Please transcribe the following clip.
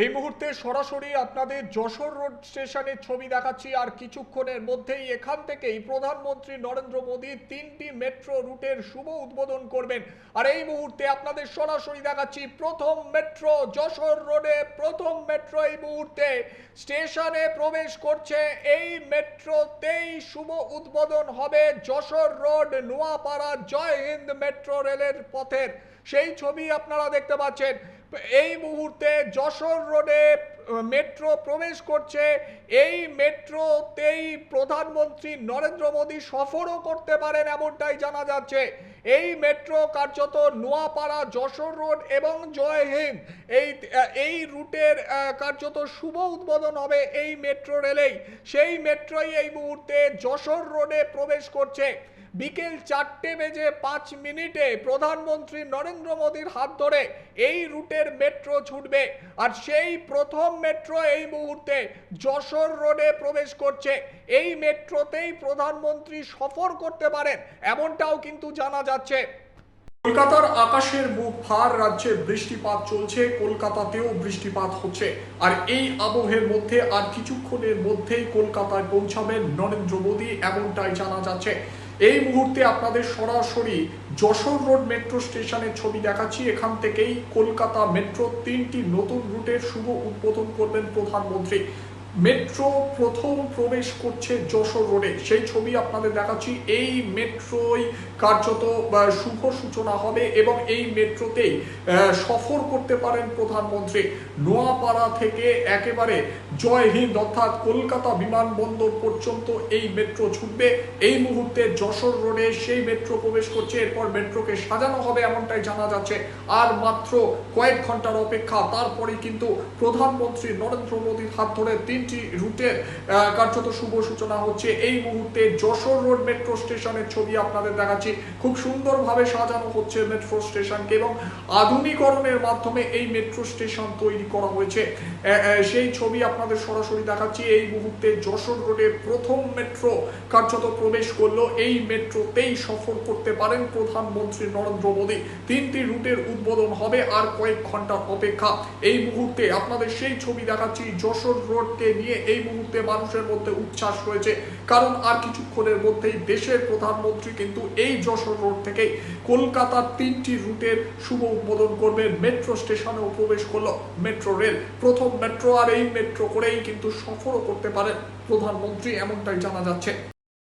এই মুহূর্তে সরাসরি আপনাদের যশোর রোড স্টেশনের ছবি দেখাচ্ছি, আর কিছুক্ষণের মধ্যেই এখান থেকেই প্রধানমন্ত্রী নরেন্দ্র মোদী তিনটি মেট্রো রুটের শুভ উদ্বোধন করবেন। আর এই মুহূর্তে আপনাদের সরাসরি দেখাচ্ছি, প্রথম মেট্রো যশোর রোডে, প্রথম মেট্রো এই মুহূর্তে স্টেশনে প্রবেশ করছে। এই মেট্রোতেই শুভ উদ্বোধন হবে যশোর রোড, নোয়াপাড়া জয় হিন্দ মেট্রো রেলের পথের। সেই ছবি আপনারা দেখতে পাচ্ছেন। এই মুহূর্তে যশোর রোডে মেট্রো প্রবেশ করছে। এই মেট্রোতেই প্রধানমন্ত্রী নরেন্দ্র মোদী সফরও করতে পারেন এমনটাই জানা যাচ্ছে। এই মেট্রো কার্যত নোয়াপাড়া, যশোর রোড এবং জয় হিন্দ। এই এই রুটের কার্যত শুভ উদ্বোধন হবে এই মেট্রো রেলেই। সেই মেট্রোই এই মুহূর্তে যশোর রোডে প্রবেশ করছে। বিকেল চারটে বেজে পাঁচ মিনিটে প্রধানমন্ত্রী নরেন্দ্র মোদীর হাত ধরে এই রুটের মেট্রো ছুটবে। আর সেই প্রথম মেট্রো এই মুহূর্তে যশোর রোডে প্রবেশ করছে। এই মেট্রোতেই প্রধানমন্ত্রী সফর করতে পারেন, এমনটাও কিন্তু জানা যাচ্ছে। কলকাতার আকাশের মুখ ভার রাজ্যে বৃষ্টিপাত চলছে, কলকাতাতেও বৃষ্টিপাত হচ্ছে। আর এই আবহের মধ্যে আর কিছুক্ষণের মধ্যেই কলকাতায় পৌঁছাবেন নরেন্দ্র মোদী, এমনটাই জানা যাচ্ছে। এই মুহূর্তে আপনাদের সরাসরি যশোর রোড মেট্রো স্টেশনের ছবি দেখাচ্ছি। এখান থেকেই কলকাতা মেট্রো তিনটি নতুন রুটের শুভ উদ্বোধন করবেন প্রধানমন্ত্রী। মেট্রো প্রথম প্রবেশ করছে যশোর রোডে। সেই ছবি আপনাদের দেখাচ্ছি। এই মেট্রোই কার্যত শুভ সূচনা হবে এবং এই মেট্রোতেই সফর করতে পারেন প্রধানমন্ত্রী। নোয়াপাড়া থেকে একেবারে জয় হিন্দ অর্থাৎ কলকাতা বিমানবন্দর পর্যন্ত এই মেট্রো ছুটবে। এই মুহূর্তে যশোর রোডে সেই মেট্রো প্রবেশ করছে। এরপর মেট্রোকে সাজানো হবে এমনটাই জানা যাচ্ছে। আর মাত্র কয়েক ঘণ্টার অপেক্ষা। তারপরে কিন্তু প্রধানমন্ত্রী নরেন্দ্র মোদীর হাত ধরে তিনটি রুটের কার্যত শুভ সূচনা হচ্ছে। এই মুহূর্তে যশোর রোড মেট্রো স্টেশনের ছবি আপনাদের দেখাচ্ছি। খুব সুন্দরভাবে সাজানো হচ্ছে মেট্রো স্টেশনকে এবং আধুনিকরণের মাধ্যমে এই মেট্রো স্টেশন তৈরি করা হয়েছে। সেই ছবি আপনাদের সরাসরি দেখাচ্ছি। এই মুহূর্তে যশোর রোডে প্রথম মেট্রো কার্যত প্রবেশ করল। এই মেট্রোতেই সফর করতে পারেন প্রধানমন্ত্রী নরেন্দ্র মোদী। তিনটি রুটের উদ্বোধন হবে আর কয়েক ঘণ্টার অপেক্ষা। এই মুহূর্তে আপনাদের সেই ছবি দেখাচ্ছি যশোর রোডকে নিয়ে এই মুহূর্তে মানুষের মধ্যে উচ্ছ্বাস রয়েছে। কারণ আর কিছুক্ষণের মধ্যেই দেশের প্রধানমন্ত্রী কিন্তু এই যশোর রোড থেকে কলকাতার তিনটি রুটের শুভ উদ্বোধন করবে মেট্রো স্টেশনেও প্রবেশ করল। মেট্রো রেল, প্রথম মেট্রো আর এই মেট্রো করেই কিন্তু সফরও করতে পারেন প্রধানমন্ত্রী, এমনটাই জানা যাচ্ছে।